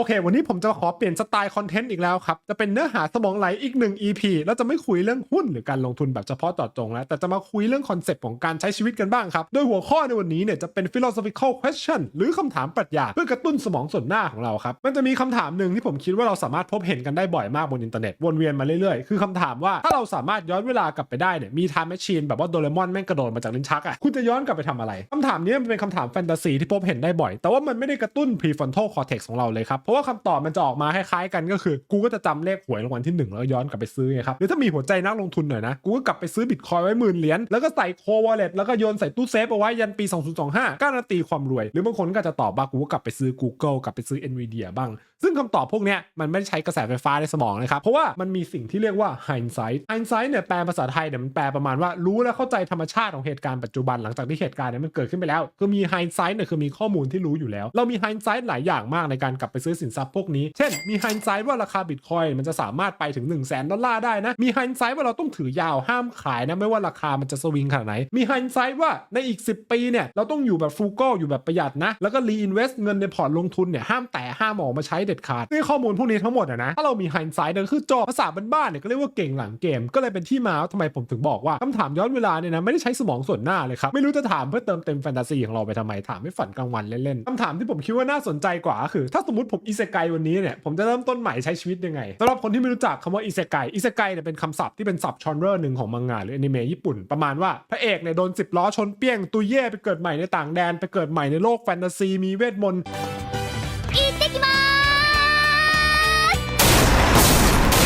โอเค วันนี้ผมจะขอเปลี่ยนสไตล์คอนเทนต์อีกแล้วครับ จะเป็นเนื้อหาสมองไหลอีกหนึ่ง EP แล้วจะไม่คุยเรื่องหุ้นหรือการลงทุนแบบเฉพาะเจาะจงแล้ว แต่จะมาคุยเรื่องคอนเซปต์ของการใช้ชีวิตกันบ้างครับ โดยหัวข้อในวันนี้เนี่ยจะเป็น philosophical question หรือคำถามปรัชญาเพื่อกระตุ้นสมองส่วนหน้าของเราครับ มันจะมีคำถามหนึ่งที่ผมคิดว่าเราสามารถพบเห็นกันได้บ่อยมากบนอินเทอร์เน็ตวนเวียนมาเรื่อยๆ คือคำถามว่าถ้าเราสามารถย้อนเวลากลับไปได้เนี่ยมี time machine แบบว่าโดเรมอนแม่งกระโดดมาจากลิ้นชักอะคุณจะย้อนกลับไปทำอะไรคำถามนี้มันเป็นคำถามแฟนตาซีที่พบเห็นได้บ่อย แต่ว่ามันไม่ได้กระตุ้น prefrontal cortex ของเราเลยครับราะว่าคำตอบมันจะออกมาคล้ายๆกันก็คือ กูก็จะจำเลขหวยรางวัลที่ 1 แล้วย้อนกลับไปซื้อไงครับหรือถ้ามีหัวใจนักลงทุนหน่อยนะ กูก็กลับไปซื้อบิตคอยไว้หมื่นเหรียญแล้วก็ใส่โควอลเล็ตแล้วก็โยนใส่ตู้เซฟเอาไว้ยันปี 2025การันตีความรวย หรือบางคนก็จะตอบว่ากูก็กลับไปซื้อ Google กลับไปซื้อ Nvidia บ้าง ซึ่งคำตอบพวกเนี้ยมันไม่ใช้กระแสไฟฟ้าในสมองนะครับเพราะว่ามันมีสิ่งที่เรียกว่า hindsight hindsight เนี่ยแปลภาษาไทยเนี่ยมันแปลประมาณว่ารู้และเข้าใจธรรมชาติของเหตุการณ์ปัจจุบันหลังจากที่เหตุการณ์เนี้มันเกิดขึ้นไปแล้วคือมี hindsight เนี่ยคือมีข้อมูลที่รู้อยู่แล้ว เรามี hindsight หลายอย่างมากในการกลับไปซื้อสินทรัพย์พวกนี้ เช่น มี hindsight ว่าราคาบิตคอยมันจะสามารถไปถึง1 0 0 0 0แสนดอลลาร์ได้นะ มี hindsight ว่าเราต้องถือยาวห้ามขายนะ ไม่ว่าราคามันจะสวิงขนาดไหน มี hindsight ว่าในอีก 10 ปีเนี่ยเราต้องอยู่แบบฟูกอยู่แบบประหยัดนะ แล้วก็ reinvest เงินในพอร์ตลงทุนเนี่ยห้ามแต่ห้ามออกมาใช้เด็ดขาดนี่ข้อมูลพวกนี้ทั้งหมดอะนะถ้าเรามี hindsight ก็คือจอภาษาบ้านๆเนี่ยก็เรียกว่าเก่งหลังเกม ก็เลยเป็นที่มาว่าทำไมผมถึงบอกว่าคำถามย้อนเวลาเนี่ยนะไม่ได้ใช้สมองส่วนหน้าเลยครับไม่รู้จะถามเพื่อเติมเต็มแฟนตาซีของเราไปทำไมถามให้ฝันกลางวันเล่นๆคำถามที่ผมคิดว่าน่าสนใจกว่าคือ ถ้าสมมติผมอิเซไกวันนี้เนี่ยผมจะเริ่มต้นใหม่ใช้ชีวิตยังไงสำหรับคนที่ไม่รู้จักคำว่าอิเซไกอิเซไกเนี่ยเป็นคำศัพท์ที่เป็นศัพท์ชอนเรอร์หนึ่งของมังงะหรืออนิเมะญี่ปุ่น ประมาณว่าพระเอกเนี่ยโดนสิบล้อชนเปี้ยงตุยเย่ไปเกิดใหม่ในต่างแดนไปเกิดใหม่ในโลกแฟนตาซีมีเวทมนต์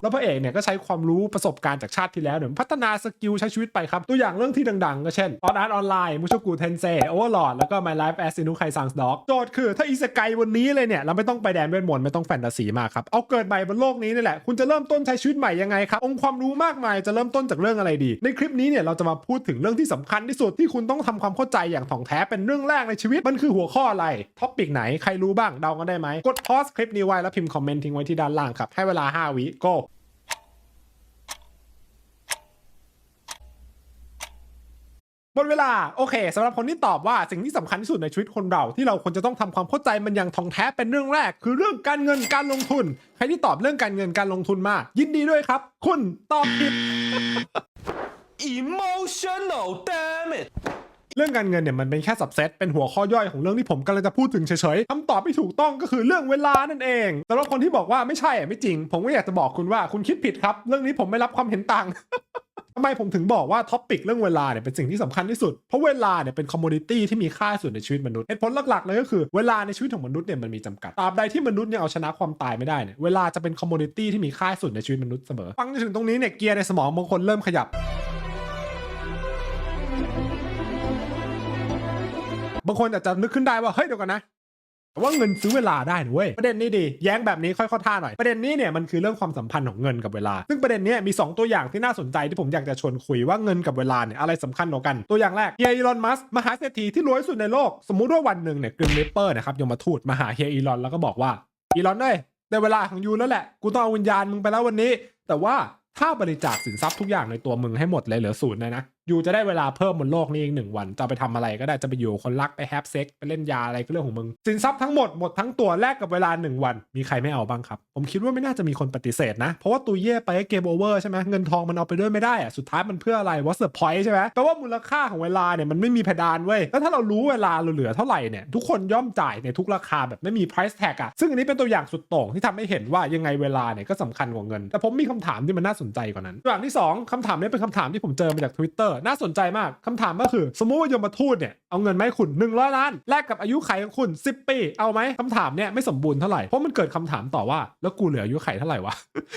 แล้วพระเอกเนี่ยก็ใช้ความรู้ประสบการณ์จากชาติที่แล้วเนี่ยพัฒนาสกิลใช้ชีวิตไปครับ ตัวอย่างเรื่องที่ดังๆ ก็เช่นออนอาร์ตออนไลน์มูชกูเทนเซโอเวอร์ลอดแล้วก็ My Life as Inu Kai Sans Dog โจทย์คือถ้าอิสกายวันนี้เลยเนี่ย เราไม่ต้องไปแดนเวทมนต์ไม่ต้องแฟนตาซีมากครับ เอาเกิดใหม่บนโลกนี้นี่แหละคุณจะเริ่มต้นใช้ชีวิตใหม่ยังไงครับ องค์ความรู้มากมายจะเริ่มต้นจากเรื่องอะไรดี ในคลิปนี้เนี่ยเราจะมาพูดถึงเรื่องที่สำคัญที่สุดที่คุณต้องทำความเข้าใจอย่างถ่องแท้เป็นเรื่องแรกในชีวิตมันคือหัวข้ออะไรท็อปิกไหนใครรู้บ้างเดากันได้ไหมกดพอสคลิปนี้ไว้แล้วพิมพ์คอมเมนต์ทิ้งไว้ที่ด้านล่างครับให้เวลา 5 วิ go หมดเวลาโอเคสำหรับคนที่ตอบว่าสิ่งที่สำคัญที่สุดในชีวิตคนเรา ที่เราควรจะต้องทำความเข้าใจมันอย่างท่องแท้เป็นเรื่องแรก คือเรื่องการเงินการลงทุน ใครที่ตอบเรื่องการเงินการลงทุนมา ยินดีด้วยครับ คุณตอบผิด emotional damn it เรื่องการเงินเนี่ยมันเป็นแค่สับเซตเป็นหัวข้อย่อยของเรื่องที่ผมกำลังจะพูดถึงเฉยๆคำตอบที่ถูกต้องก็คือเรื่องเวลานั่นเองสำหรับคนที่บอกว่าไม่ใช่อะไม่จริง ผมก็อยากจะบอกคุณว่าคุณคิดผิดครับ เรื่องนี้ผมไม่รับความเห็นต่าง ทำไมผมถึงบอกว่าท็อปิกเรื่องเวลาเนี่ยเป็นสิ่งที่สำคัญที่สุด เพราะเวลาเนี่ยเป็นคอมมูนิตี้ที่มีค่าสุดในชีวิตมนุษย์เหตุผลหลักๆเลยก็คือเวลาในชีวิตของมนุษย์เนี่ยมันมีจำกัดตราบใดที่มนุษย์เนี่ยเอาชนะความตายไม่ได้เนี่ยเวลาจะเป็นคอมมูนิตี้ที่มีค่าสุดในชีวิตมนุษย์เสมอฟังจนถึงตรงนี้เนี่ยเกียร์ในสมองบางคนเริ่มขยับบางคนอาจจะนึกขึ้นได้ว่าเฮ้ยเดี๋ยวกันนะ แต่ว่าเงินซื้อเวลาได้เว้ยประเด็นนี้ดีแย้งแบบนี้ค่อยเข้าท่าหน่อยประเด็นนี้เนี่ยมันคือเรื่องความสัมพันธ์ของเงินกับเวลา ซึ่งประเด็นนี้มี 2 ตัวอย่างที่น่าสนใจที่ผมอยากจะชวนคุยว่าเงินกับเวลาเนี่ยอะไรสำคัญกว่ากัน ตัวอย่างแรกเฮียอีลอนมัสมหาเศรษฐีที่รวยสุดในโลก สมมุติว่าวันหนึ่งเนี่ยกริมลิเปอร์นะครับยมทูตมาหาเฮียอีลอนแล้วก็บอกว่าอีลอนเอ้ยได้เวลาของยูแล้วแหละกูต้องเอาวิญญาณมึงไปแล้ววันนี้ แต่ว่าถ้าบริจาคสินทรัพย์ทุกอย่างในตัวมึงให้หมดเลยเหลือศูนย์เลยนะ ยูจะได้เวลาเพิ่มบนโลกนี้อีกหนึ่งวันจะไปทำอะไรก็ได้จะไปอยู่คนรักไปแฮปเซ็กไปเล่นยาอะไรก็เรื่องของมึง สินทรัพย์ทั้งหมดหมดทั้งตัวแลกกับเวลาหนึ่งวัน มีใครไม่เอาบ้างครับ ผมคิดว่าไม่น่าจะมีคนปฏิเสธนะ เพราะว่าตัวเย่ไปเกมโอเวอร์ใช่ไหมเงินทองมันเอาไปด้วยไม่ได้อะสุดท้ายมันเพื่ออะไร what's the point ใช่ไหมแปลว่ามูลค่าของเวลาเนี่ยมันไม่มีเพดานเว้ยแล้วถ้าเรารู้เวลาเราเหลือเท่าไหร่เนี่ยทุกคนย่อมจ่ายในทุกราคาแบบไม่มี price tag อะซึ่งอันนี้เป็นตัวอย่างสุดโต่งที่ทำให้เห็นว่ายังไงเวลาเนี่ยก็สำคัญกว่าเงิน แต่ผมมีคำถามที่มันน่าสนใจกว่านั้นตัวอย่างที่สองคำถามนี้เป็นคำถามที่ผมเจอมาจาก Twitter น่าสนใจมากคำถามก็คือ สมมุติว่ายมทูตเนี่ยเอาเงินมาให้คุณ 100 ล้านแลกกับอายุไขของคุณ 10 ปี เอาไหมคำถามเนี่ยไม่สมบูรณ์เท่าไหร่ เพราะมันเกิดคำถามต่อว่า แล้วกูเหลืออายุไขเท่าไหร่วะ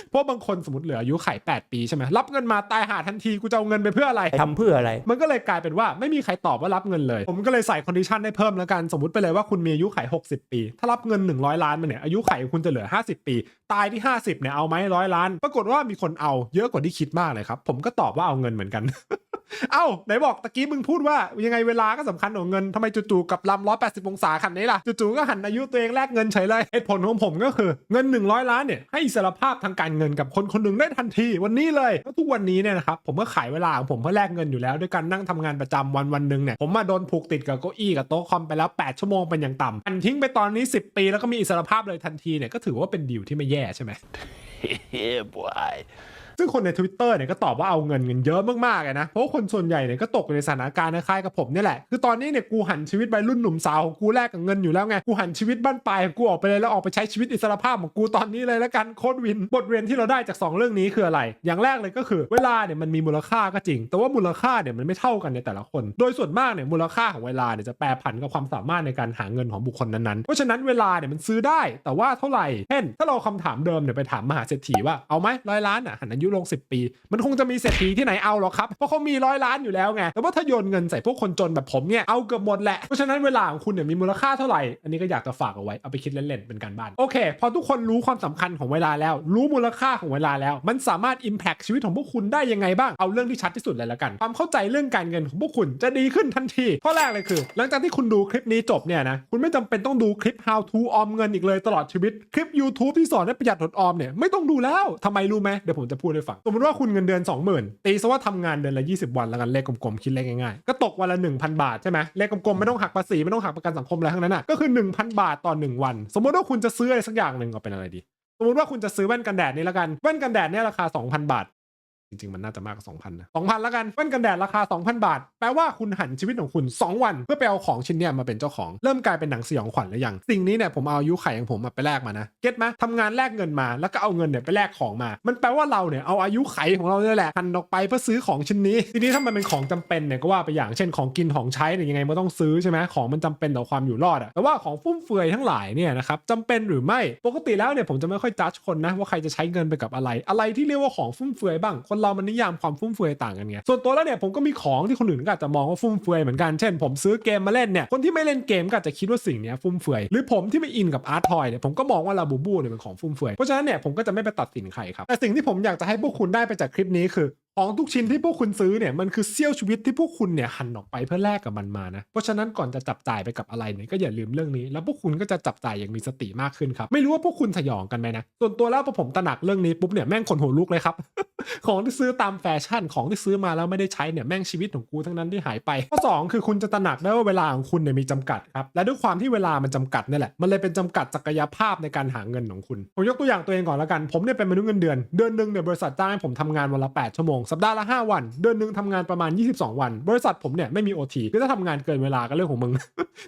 เพราะบางคนสมมติเหลืออายุไข 8 ปีใช่ไหมรับเงินมาตายหาทันทีกูจะเอาเงินไปเพื่ออะไรทำเพื่ออะไร มันก็เลยกลายเป็นว่าไม่มีใครตอบว่ารับเงินเลย ผมก็เลยใส่คอนดิชันให้เพิ่มแล้วกันสมมติไปเลยว่าคุณมีอายุไข 60 ปี ถ้ารับเงิน 100 ล้านมาเนี่ยอายุไขคุณจะเหลือ 50 ปี ตายที่ 50เนี่ยเอาไหมร้อยล้าน ปรากฏว่ามีคนเอาเยอะกว่าที่คิดมากเลยครับผมก็ตอบว่าเอาเงินเหมือนกัน เอ้าไหนบอกตะกี้มึงพูดว่ายังไงเวลาก็สำคัญกว่าเงินทำไมจู่ๆกับลำร้อยแปดสิบองศาขันนี้ล่ะจู่ๆก็หันอายุตัวเองแลกเงินเฉยเลยเหตุผลของผมก็คือเงิน 100 ล้านเนี่ยให้อิสรภาพทางการเงินกับคนคนหนึ่งได้ทันทีวันนี้เลยแล้วทุกวันนี้เนี่ยนะครับผมก็ขายเวลาของผมเพื่อแลกเงินอยู่แล้วด้วยการนั่งทำงานประจำวันวันหนึ่งเนี่ยผมมาโดนผูกติดกับเก้าอี้กับโต๊ะคอมไปแล้ว 8 ชั่วโมงเป็นอย่างต่ำอันทิ้งไปตอนนี้ 10 ปีแล้วก็มีอิสรภาพเลยทันทีเนี่ยก็ถือว่าเป็นดีลที่ไม่แย่ใช่ไหม yeah, boy. ซึ่งคนใน Twitter เนี่ยก็ตอบว่าเอาเงินเงินเยอะมากๆเลยนะ เพราะคนส่วนใหญ่เนี่ยก็ตกในสถานการณ์คล้ายกับผมเนี่ยแหละ คือตอนนี้เนี่ยกูหันชีวิตวัยรุ่นหนุ่มสาวของกูแลกกับเงินอยู่แล้วไง กูหันชีวิตบ้านปลายของกูออกไปเลยแล้วออกไปใช้ชีวิตอิสรภาพของกูตอนนี้เลยแล้วกันโคตรวิน บทเรียนที่เราได้จาก 2 เรื่องนี้คืออะไร อย่างแรกเลยก็คือ เวลาเนี่ยมันมีมูลค่าก็จริง แต่ว่ามูลค่าเนี่ยมันไม่เท่ากันในแต่ละคน โดยส่วนมากเนี่ยมูลค่าของเวลาเนี่ยจะแปรผันกับความสามารถในการหาเงินของบุคคลนั้นๆ เพราะฉะนั้นเวลาเนี่ยมันซื้อได้ แต่ว่าเท่าไหร่เช่นถ้าเราคำถามเดิมเนี่ยไปถามมหาเศรษฐีว่าเอาไหมร้อยล้านอะหันอายุลง 10 ปี มันคงจะมีเศรษฐีที่ไหนเอาหรอกครับเพราะเขามีร้อยล้านอยู่แล้วไงแต่ว่าถ้าโยนเงินใส่พวกคนจนแบบผมเนี่ยเอาเกือบหมดแหละเพราะฉะนั้นเวลาของคุณเนี่ยมีมูลค่าเท่าไหร่อันนี้ก็อยากจะฝากเอาไว้เอาไปคิดเล่นๆเป็นการบ้านโอเค พอทุกคนรู้ความสำคัญของเวลาแล้ว รู้มูลค่าของเวลาแล้ว มันสามารถ impact ชีวิตของพวกคุณได้ยังไงบ้างเอาเรื่องที่ชัดที่สุดเลยละกัน ความเข้าใจเรื่องการเงินของพวกคุณจะดีขึ้นทันทีข้อแรกเลยคือ หลังจากที่คุณดูคลิปนี้จบเนี่ยนะคุณไม่จำเป็นต้องดูคลิป how to ออมเงินอีกเลยตลอดชีวิตคลิป YouTube ที่สอนให้ประหยัดอดออมเนี่ยไม่ต้องดูแล้วทำไมรู้ไหมเดี๋ยวผมจะพูดให้ฟัง สมมติว่าคุณเงินเดือน 20,000ตีซะว่าทำงานเดือนละ 20 วันแล้วกันเลขกลมๆคิดเลขง่ายๆก็ตกวันละ 1,000 บาทใช่ไหมเลขกลมๆไม่ต้องหักภาษีไม่ต้องหักประกันสังคมอะไรทั้งนั้นอะก็คือ 1,000 บาทต่อ1วัน สมมติว่าคุณจะซื้ออะไรสักอย่างหนึ่งเอาเป็นอะไรดีสมมติว่าคุณจะซื้อแว่นกันแดดนี่ละกัน แว่นกันแดดเนี่ยราคา 2,000 บาท จริง ๆ มันน่าจะมากกว่า2,000นะ2,000แล้วกันแว่นกันแดดราคา 2,000 บาท แปลว่าคุณหันชีวิตของคุณ 2 วัน เพื่อไปเอาของชิ้นเนี้ยมาเป็นเจ้าของเริ่มกลายเป็นหนังสยองขวัญหรือยัง สิ่งนี้เนี่ยผมเอาอายุไขของผมมาไปแลกมานะเก็ตไหมทำงานแลกเงินมาแล้วก็เอาเงินเนี่ยไปแลกของมา มันแปลว่าเราเนี่ยเอาอายุไขของเราเนี่ยแหละหันออกไปเพื่อซื้อของชิ้นนี้ทีนี้ถ้ามันเป็นของจำเป็นเนี่ยก็ว่าไปอย่างเช่นของกินของใช้เนี่ยยังไงมันต้องซื้อใช่ไหมของมันจำเป็นต่อความอยู่รอดอะแต่ว่าของฟุ่มเฟือยทั้งหลายเนี่ยนะครับจำเป็นหรือไม่ปกติแล้วเนี่ยผมจะไม่ค่อยจัดคนนะว่าใครจะใช้เงินไปกับอะไร อะไรที่เรียกว่าของฟุ่มเฟือยบ้างคนเรามันนิยามความฟุ่มเฟือยต่างกันไงส่วนตัวแล้วเนี่ยผมก็มีของที่คนอื่นก็อาจจะมองว่าฟุ่มเฟือยเหมือนกันเช่น ผมซื้อเกมมาเล่นเนี่ยคนที่ไม่เล่นเกมก็อาจจะคิดว่าสิ่งเนี้ยฟุ่มเฟือยหรือผมที่ไม่อินกับอาร์ตทอยเนี่ยผมก็มองว่าลาบูบูเนี่ยเป็นของฟุ่มเฟือยเพราะฉะนั้นเนี่ยผมก็จะไม่ไปตัดสินใครครับแต่สิ่งที่ผมอยากจะให้พวกคุณได้ไปจากคลิปนี้คือ ของทุกชิ้นที่พวกคุณซื้อเนี่ยมันคือเสี้ยวชีวิตที่พวกคุณเนี่ยหันออกไปเพื่อแลกกับมันมานะเพราะฉะนั้นก่อนจะจับจ่ายไปกับอะไรเนี่ยก็อย่าลืมเรื่องนี้ แล้วพวกคุณก็จะจับจ่ายอย่างมีสติมากขึ้นครับไม่รู้ว่าพวกคุณสยองกันไหมนะส่วนตัวแล้วพอผมตระหนักเรื่องนี้ปุ๊บเนี่ยแม่งขนหัวลุกเลยครับ ของที่ซื้อตามแฟชั่นของที่ซื้อมาแล้วไม่ได้ใช้เนี่ยแม่งชีวิตของกูทั้งนั้นที่หายไปข้อสองคือคุณจะตระหนักได้ว่าเวลาของคุณเนี่ยมีจำกัดครับและด้วยความที่เวลามันจำกัดนี่แหละมันเลยเป็นจำกัดศักยภาพในการหาเงินของคุณผมยกตัวอย่างตัวเองก่อนแล้วกันผมเนี่ยเป็นมนุษย์เงินเดือนเดือนหนึ่งเนี่ยบริษัทจ้างให้ผมทำงานวันละ8ชั่วโมงสัปดาห์ละ 5 วัน เดือนหนึ่งทำงานประมาณ 22 วัน บริษัทผมเนี่ยไม่มี OT คือถ้าทำงานเกินเวลาก็เรื่องของมึง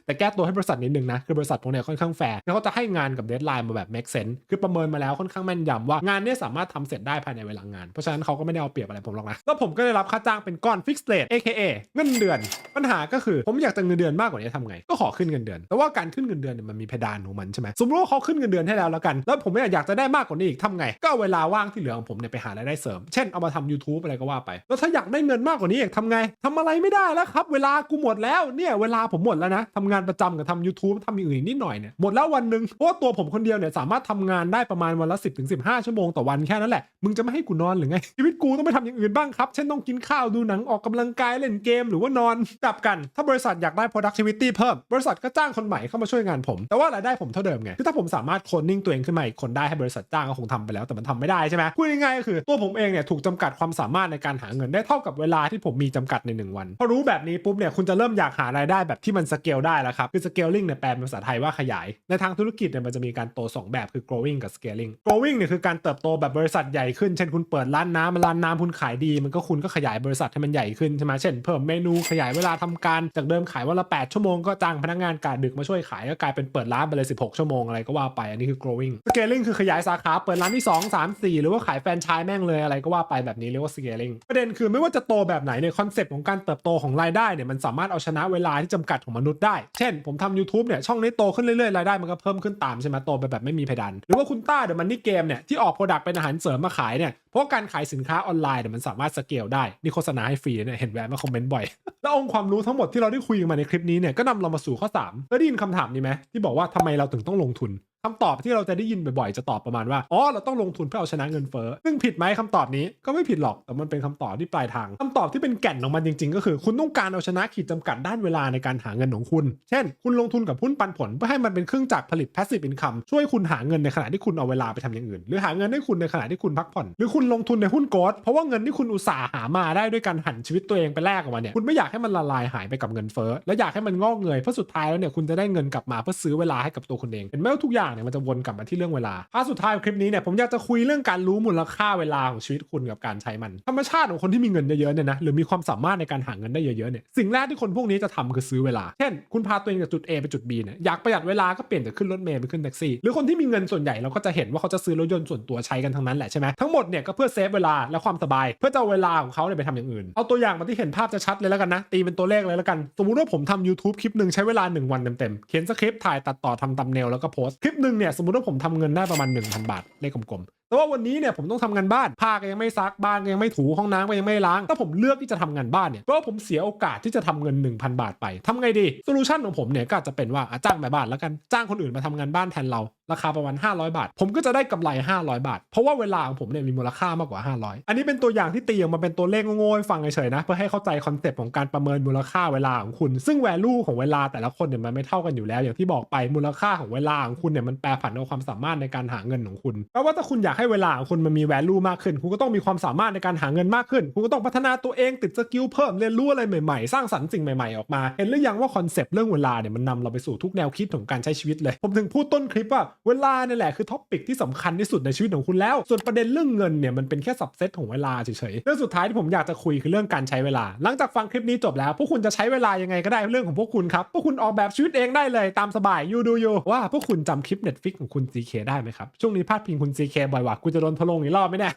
แต่แก้ตัวให้บริษัทนิดนึงนะคือบริษัทผมเนี่ยค่อนข้างแฟร์แล้วเขาจะให้งานกับเดทไลน์มาแบบ make sense คือประเมินมาแล้วค่อนข้างแม่นยำว่างานเนี้สามารถทำเสร็จได้ภายในเวลางาน เพราะฉะนั้นเขาก็ไม่ได้เอาเปรียบอะไรผมหรอกนะแล้วผมก็ได้รับค่าจ้างเป็นก้อน fixed rate aka เงินเดือน ปัญหาก็คือผมอยากจะเงินเดือนมากกว่านี้ทำไง ก็ขอขึ้นเงินเดือน แต่ว่าการขึ้นเงินเดือนเนี่ยมันมีเพดานของมันใช่ไหมสมมติว่าเขาขึ้นเงินเดือนให้แล้วแล้วกัน แล้วผมไม่อยากจะได้มากกว่านี้อีกทำไง ก็เอาเวลาว่างที่เหลือของผมเนี่ยไปหารายได้เสริม เช่นเอามาทำ YouTube อะไรก็ว่าไป แล้วถ้าอยากได้เงินมากกว่านี้อีกทำไงทำอะไรไม่ได้แล้วครับ เวลากูหมดแล้วเนี่ยเวลาผมหมดแล้วนะทำงานประจำกับทำ YouTube ทำอย่างอื่นนิดหน่อยเนี่ยหมดแล้ววันหนึ่งเพราะว่าตัวผมคนเดียวเนี่ยสามารถทำงานได้ประมาณวันละ 10ถึง15ชั่วโมงต่อวันแค่นั้นแหละมึงจะไม่ให้กูนอนหรือไงชีวิตกูต้องไปทำอย่างอื่นบ้างครับเช่นต้องกินข้าวดูหนังออกกำลังกายเล่นเกมหรือว่านอนกลับกัน ถ้าบริษัทอยากได้ productivity เพิ่มบริษัทก็จ้างคนใหม่เข้ามาช่วยงานผม แต่ว่ารายได้ผมเท่าเดิมไงคือถ้าผมสามารถคนนิ่งตัวเองขึ้นมาอีกคนได้ให้บริษัทจ้างก็คงทำไปแล้วแต่มันทำไม่ได้ใช่ไหมพูดง่ายๆก็คือตัวผมเองเนี่ยถูกจำกัดความสาามารถในการหาเงินได้เท่ากับเวลาที่ผมมีจำกัดในหนึ่งวัน พอรู้แบบนี้ปุ๊บเนี่ยคุณจะเริ่มอยากหารายได้แบบที่มันสเกลได้แล้วครับ คือ scaling เนี่ยแปลเป็นภาษาไทยว่าขยาย ในทางธุรกิจเนี่ยมันจะมีการโตสองแบบคือ growing กับ scaling growing เนี่ยคือการเติบโตแบบบริษัทใหญ่ขึ้น เช่นคุณเปิดร้านน้ำมันร้านน้ำคุณขายดี มันก็คุณก็ขยายบริษัทให้มันใหญ่ขึ้นใช่ไหมเช่นเพิ่มเมนูขยายเวลาทำการจากเดิมขายวันละ 8 ชั่วโมงก็จ้างพนักงานกะดึกมาช่วยขายก็กลายเป็นเปิดร้านไปเลย16 ชั่วโมงอะไรก็ว่าไปอันนี้คือ growing scaling คือขยายสาขาเปิดร้านที่ 2 3 4 หรือว่าขายแฟรนไชส์แม่งเลยอะไรก็ว่าไปแบบนี้เรียกว่า scaling ประเด็นคือไม่ว่าจะโตแบบไหนเนี่ยคอนเซปต์ของการเติบโตของรายได้เนี่ยมันสามารถเอาชนะเวลาที่จำกัดของมนุษย์ได้ เช่น ผมทำ YouTube เนี่ยช่องนี้โตขึ้นเรื่อยๆรายได้มันก็เพิ่มขึ้นตามใช่ไหมโตไปแบบไม่มีเพดานหรือว่าคุณต้าเดอะมันนี่เกมเนี่ยที่ออกโปรดักต์เป็นอาหารเสริมมาขายเนี่ยเพราะการขายสินค้าออนไลน์เนี่ยมันสามารถสเกลได้นี่โฆษณาให้ฟรีเนี่ยเห็นแวะมาคอมเมนต์บ่อยแล้วองค์ความรู้ทั้งหมดที่เราได้คุยกันมาในคลิปนี้เนี่ยก็นำเรามาสู่ข้อ3แล้วได้ยินคำถามนี้ไหมที่บอกว่าทำไมเราถึงต้องลงทุน คำตอบที่เราจะได้ยินบ่อยๆ จะตอบประมาณว่า อ๋อ เราต้องลงทุนเพื่อเอาชนะเงินเฟ้อ ซึ่งผิดไหมคำตอบนี้ก็ไม่ผิดหรอก แต่มันเป็นคำตอบที่ปลายทางคำตอบที่เป็นแก่นของมันจริงๆ ก็คือ คุณต้องการเอาชนะขีดจำกัดด้านเวลาในการหาเงินของคุณ เช่น คุณลงทุนกับหุ้นปันผล เพื่อให้มันเป็นเครื่องจักรผลิต passive income ช่วยคุณหาเงินในขณะที่คุณเอาเวลาไปทำอย่างอื่น หรือหาเงินให้คุณในขณะที่คุณพักผ่อน หรือคุณลงทุนในหุ้นโกลด์เพราะว่าเงินที่คุณอุตสาห์หามาได้ด้วยการหันชีวิตตัวเองไปแลกออกมาเนี่ย คุณไม่อยากให้มันละลายหายไปกับเงินเฟ้อ และอยากให้มันงอกเงย เพราะสุดท้ายแล้วเนี่ยคุณจะได้เงินกลับมาเพื่อซื้อเวลาให้กับตัวคุณเองเห็นไหมว่าทุกอย่างเนี่ยมันจะวนกลับมาที่เรื่องเวลาพาสุดท้ายของคลิปนี้เนี่ยผมอยากจะคุยเรื่องการรู้มูลค่าเวลาของชีวิตคุณกับการใช้มัน ธรรมชาติของคนที่มีเงินเยอะๆเนี่ยนะหรือมีความสามารถในการหาเงินได้เยอะๆเนี่ยสิ่งแรกที่คนพวกนี้จะทำคือซื้อเวลา เช่น คุณพาตัวเองจากจุด A ไปจุด B เนี่ยอยากประหยัดเวลาก็เปลี่ยนจากขึ้นรถเมล์ไปขึ้นแท็กซี่หรือคนที่มีเงินส่วนใหญ่เราก็จะเห็นว่าเขาจะซื้อรถยนต์ส่วนตัวใช้กันทั้งนั้นแหละใช่ไหมทั้งหมดเนี่ยก็เพื่อเซฟเวลาและความสบาย เพื่อจะเอาเวลาของเขาเนี่ยไปทำอย่างอื่น เอาตัวอย่างมาที่เห็นภาพจะชัดเลยแล้วกันนะ ตีเป็นตัวเลขเลยแล้วกัน สมมติว่าผมทำ YouTube คลิปหนึ่งใช้เวลา 1 วันเต็มๆเขียนสคริปต์ถ่ายตัดต่อทำตัมเนลแล้วก็โพสต์คลิปหนึ่งเนี่ยสมมติว่าผมทำเงินได้ประมาณ 1,000 บาทเลขกลม แต่ว่าวันนี้เนี่ยผมต้องทำงานบ้านผ้าก็ยังไม่ซักบ้านก็ยังไม่ถูห้องน้ำก็ยังไม่ล้างถ้าผมเลือกที่จะทำงานบ้านเนี่ยเพราะว่าผมเสียโอกาสที่จะทำเงิน 1,000 บาทไปทำไงดีโซลูชันของผมเนี่ยก็จะเป็นว่าจ้างแม่บ้านแล้วกันจ้างคนอื่นมาทำงานบ้านแทนเราราคาประมาณ 500 บาท ผมก็จะได้กำไร 500 บาท เพราะว่าเวลาของผมเนี่ยมีมูลค่ามากกว่า 500 อันนี้เป็นตัวอย่างที่ตีออกมาเป็นตัวเลขโง่ๆฟังเฉยๆนะ เพื่อให้เข้าใจคอนเซปต์ของการประเมินมูลค่าเวลาของคุณ ซึ่ง value ของเวลาแต่ละคนเนี่ยมันไม่เท่ากันอยู่แล้ว อย่างที่บอกไปมูลค่าของเวลาของคุณเนี่ยมันแปรผันกับความสามารถในการหาเงินของคุณแปลว่าถ้าคุณอยากให้เวลาของคุณมันมี value มากขึ้น คุณก็ต้องมีความสามารถในการหาเงินมากขึ้น คุณก็ต้องพัฒนาตัวเองติดสกิลเพิ่มเรียนรู้อะไรใหม่ๆ สร้างสรรค์สิ่งใหม่ๆออกมา เห็นหรือยังว่าคอนเซปต์เรื่องเวลาเนี่ยมันนำเราไปสู่ทุกแนวคิดของการใช้ชีวิตเลย ผมถึงพูดต้นคลิปว่าเวลาเนี่ยแหละคือท็อปิกที่สำคัญที่สุดในชีวิตของคุณแล้ว ส่วนประเด็นเรื่องเงินเนี่ยมันเป็นแค่สับเซตของเวลาเฉยๆ เรื่องสุดท้ายที่ผมอยากจะคุยคือเรื่องการใช้เวลา หลังจากฟังคลิปนี้จบแล้วพวกคุณจะใช้เวลายังไงก็ได้เรื่องของพวกคุณครับ พวกคุณออกแบบชีวิตเองได้เลยตามสบายยูดูยูว่าพวกคุณจำคลิป Netflix ของคุณ CK ได้ไหมครับช่วงนี้พาดพิงคุณ CK บ่อย ว่ะกูจะโดนทะลงอีกรอบไหมเนี่ย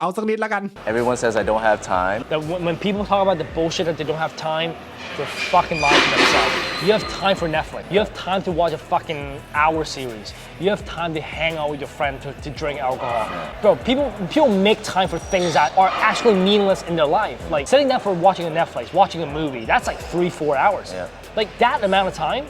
เอาสักนิดละกัน Everyone says I don't have time. that when, when people talk about the bullshit that they don't have time, they're fucking lying to themselves. You have time for Netflix. You have time to watch a fucking hour series. You have time to hang out with your friend to, to drink alcohol. Bro, people people make time for things that are actually meaningless in their life. Like sitting down for watching a Netflix, watching a movie, that's like three, four hours. Yeah. Like that amount of time,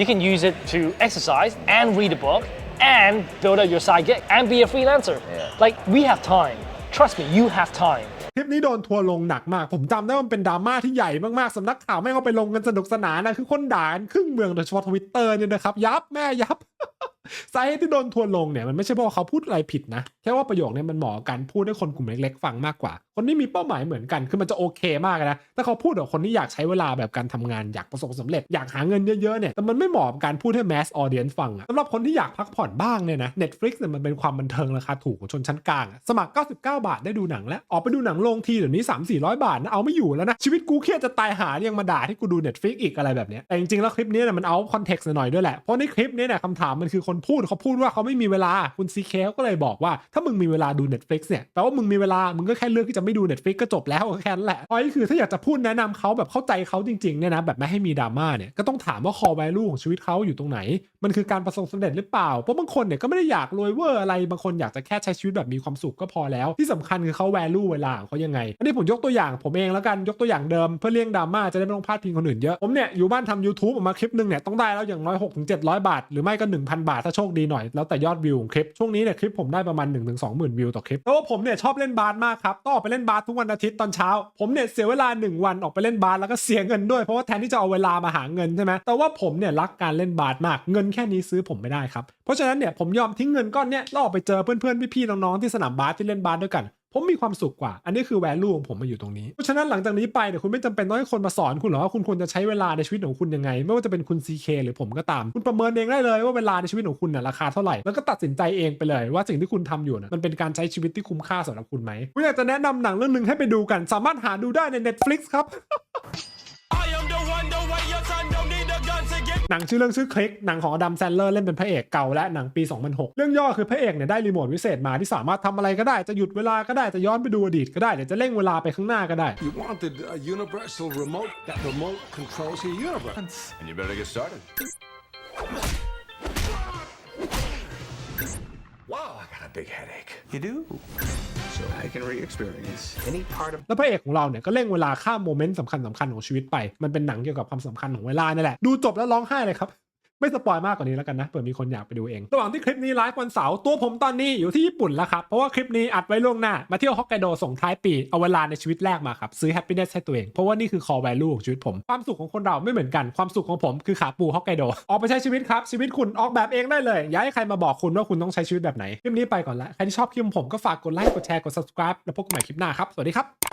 you can use it to exercise and read a book and build out your side gig and be a freelancer. Yeah. Like we have time. Trust me, you have time. คลิปนี้โดนทัวร์ลงหนักมาก ผมจำได้ว่ามันเป็นดราม่าที่ใหญ่มากๆสำนักข่าวแม่งเอาไปลงกันสนุกสนานนะ คือคนด่ากันครึ่งเมืองโดยเฉพาะทวิตเตอร์เนี่ยนะครับ ยับแม่ยับ สาเหตุที่โดนทัวลงเนี่ยมันไม่ใช่เพราะเขาพูดอะไรผิดนะแค่ว่าประโยคเนี้มันเหมาะกับการพูดให้คนกลุ่มเล็กๆฟังมากกว่า คนที่มีเป้าหมายเหมือนกันคือมันจะโอเคมากนะถ้าเขาพูดกับคนที่อยากใช้เวลาแบบการทำงานอยากประสบความสำเร็จอยากหาเงินเยอะๆเนี่ยแต่มันไม่เหมาะกับการพูดให้ mass audience ฟังอะสำหรับคนที่อยากพักผ่อนบ้างเนี่ยนะ Netflix เนี่ยมันเป็นความบันเทิงราคาถูกของชนชั้นกลางสมัคร 99 บาทได้ดูหนังแล้วออกไปดูหนังโรงทีเดี๋ยวนี้3 400 บาทนะเอาไม่อยู่แล้วนะชีวิตกูเครียดจะตายหายังมาด่าที่กูดู Netflix อีกอะไรแบบเนี้ยแต่จริงๆแล้วคลิปนี้เนี่ยมันเอาคอนเท็กซ์หน่อยด้วยแหละเพราะในคลิปนี้เนี่ยคำถามมันคือคนพูดเขาพูดว่าเขาไม่มีเวลาคุณซีเคก็เลยบอกว่าถ้ามึงมีเวลาดู Netflix เนี่ยแปลว่ามึงมีเวลามึงก็แค่เลือกที่จะไม่ดู Netflix ก็จบแล้วแค่นั้นแหละพอยคือถ้าอยากจะพูดแนะนำเขาแบบเข้าใจเขาจริงๆเนี่ยนะแบบไม่ให้มีดราม่าเนี่ยก็ต้องถามว่า core value ของชีวิตเขาอยู่ตรงไหน มันคือการประสบสำเร็จหรือเปล่าเพราะบางคนเนี่ยก็ไม่ได้อยากรวยเวอร์อะไรบางคนอยากจะแค่ใช้ชีวิตแบบมีความสุขก็พอแล้ว ที่สำคัญคือเขา value เวลาของเขายังไง อันนี้ผมยกตัวอย่างผมเองแล้วกันยกตัวอย่างเดิมเพื่อเลี่ยงดราม่าจะได้ไม่ต้องพลาดพิงคนอื่นเยอะผมเนี่ยอยู่บ้านทำ YouTube ออกมาคลิปหนึงเนี่ยต้องได้แล้วอย่างน้อย6 7 0 0 บาท หรือไม่ก็ 1,000 บาทถ้าโชคดีหน่อยแล้วแต่ยอดวิวของคลิปช่วงนี้เนี่ยคลิปผมได้ประมาณ1 2 0 0 0 0วิวต่อคลิปแต่ว่าผมเนี่ยชอบเล่นบาสมากครับต้องออกไปเล่นบาสทุกวันอาทิตย์ตอนเช้า ผมเนี่ยเสียเวลา 1 วันออกไปเล่นบาสแล้วก็เสียเงินด้วยเพราะว่าแทนที่จะเอาเวลามาหาเงินใช่ไหมแต่ว่าผมเนี่ยรักการเล่นบาสมากเงินแค่นี้ซื้อผมไม่ได้ครับเพราะฉะนั้นเนี่ยผมยอมทิ้งเงินก้อนเนี้ยแล้วออกไปเจอเพื่อนๆพี่ๆน้องๆที่สนามบาสที่เล่นบาสด้วยกัน ผมมีความสุขกว่า อันนี้คือ value ของผมมาอยู่ตรงนี้ เพราะฉะนั้นหลังจากนี้ไปเนี่ยคุณไม่จำเป็นต้องให้คนมาสอนคุณหรอกว่าคุณควรจะใช้เวลาในชีวิตของคุณยังไง ไม่ว่าจะเป็นคุณ CK หรือผมก็ตาม คุณประเมินเองได้เลยว่าเวลาในชีวิตของคุณน่ะราคาเท่าไหร่ แล้วก็ตัดสินใจเองไปเลย ว่าสิ่งที่คุณทำอยู่น่ะมันเป็นการใช้ชีวิตที่คุ้มค่าสำหรับคุณไหมผมอยากจะแนะนำหนังเรื่องหนึ่งให้ไปดูกัน สามารถหาดูได้ใน Netflix ครับ หนังชื่อเรื่องชื่อคลิกหนังของอดัมแซนเลอร์เล่นเป็นพระเอกเก่าและหนังปี 2006 เรื่องย่อคือพระเอกเนี่ยได้รีโมทวิเศษมาที่สามารถทำอะไรก็ได้จะหยุดเวลาก็ได้จะย้อนไปดูอดีตก็ได้หรือจะเร่งเวลาไปข้างหน้าก็ได้ You wanted a universal remote that remote controls your universe. And you better get started. Wow, I got a big headache. You do? แล้วพระเอกของเราเนี่ยก็เร่งเวลาข้ามโมเมนต์สำคัญสำคัญของชีวิตไป มันเป็นหนังเกี่ยวกับความสำคัญของเวลานี่แหละ ดูจบแล้วร้องไห้เลยครับ ไม่สปอยมากกว่านี้แล้วกันนะเผื่อมีคนอยากไปดูเอง ระหว่างที่คลิปนี้ไลฟ์วันเสาร์ตัวผมตอนนี้อยู่ที่ญี่ปุ่นแล้วครับ เพราะว่าคลิปนี้อัดไว้ล่วงหน้า มาเที่ยวฮอกไกโดส่งท้ายปีเอาเวลาในชีวิตแรกมาครับ ซื้อแฮปปี้เนสให้ตัวเอง เพราะว่านี่คือ core value ของชีวิตผม ความสุขของคนเราไม่เหมือนกันความสุขของผมคือขาปูฮอกไกโดออกไปใช้ชีวิตครับชีวิตคุณออกแบบเองได้เลยอย่าให้ใครมาบอกคุณว่าคุณต้องใช้ชีวิตแบบไหนคลิปนี้ไปก่อนละใครที่ชอบคลิปผมก็ฝากกดไลค์กดแชร์กด subscribe แล้วพบกันใหม่คลิปหน้าครับสวัสดีครับ